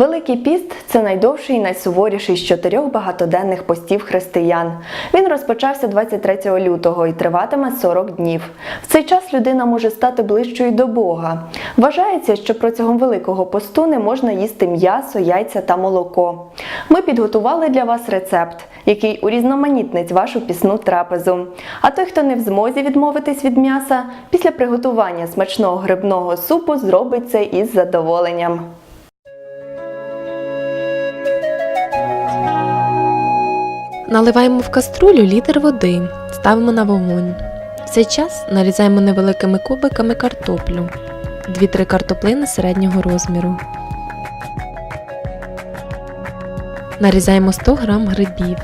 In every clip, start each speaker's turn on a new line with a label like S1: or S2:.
S1: Великий піст це найдовший і найсуворіший з чотирьох багатоденних постів християн. Він розпочався 23 лютого і триватиме 40 днів. В цей час людина може стати ближчою до Бога. Вважається, що протягом великого посту не можна їсти м'ясо, яйця та молоко. Ми підготували для вас рецепт, який урізноманітнить вашу пісну трапезу. А той, хто не в змозі відмовитись від м'яса, після приготування смачного грибного супу зробить це із задоволенням.
S2: Наливаємо в каструлю літр води, ставимо на вогонь. В цей час нарізаємо невеликими кубиками картоплю, 2-3 картоплини середнього розміру. Нарізаємо 100 г грибів.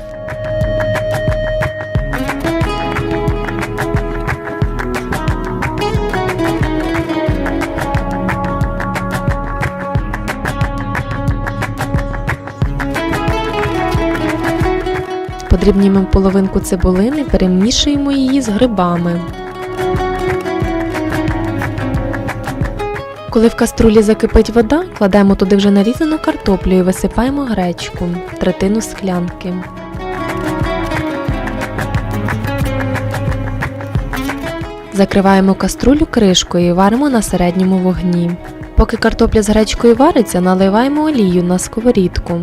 S2: Подрібнімо половинку цибулини, перемішуємо її з грибами. Коли в каструлі закипить вода, кладемо туди вже нарізану картоплю і висипаємо гречку, третину склянки. Закриваємо каструлю кришкою і варимо на середньому вогні. Поки картопля з гречкою вариться, наливаємо олію на сковорідку.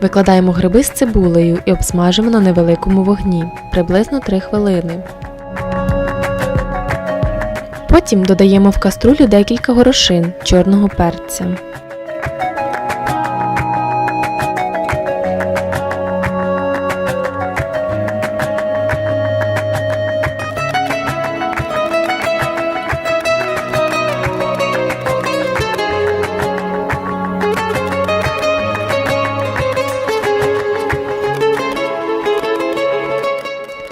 S2: Викладаємо гриби з цибулею і обсмажимо на невеликому вогні приблизно 3 хвилини. Потім додаємо в каструлю декілька горошин чорного перця.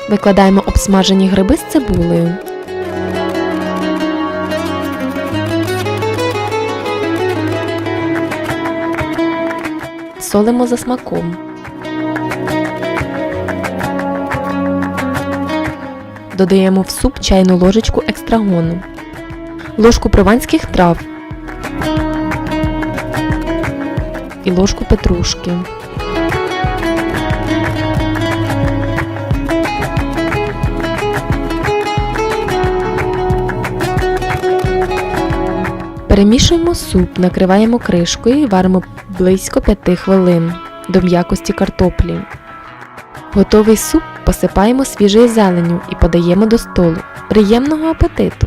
S2: Викладаємо обсмажені гриби з цибулею. Солимо за смаком. Додаємо в суп чайну ложечку екстрагону, ложку прованських трав і ложку петрушки. Перемішуємо суп, накриваємо кришкою і варимо близько 5 хвилин до м'якості картоплі. Готовий суп посипаємо свіжою зеленню і подаємо до столу. Приємного апетиту!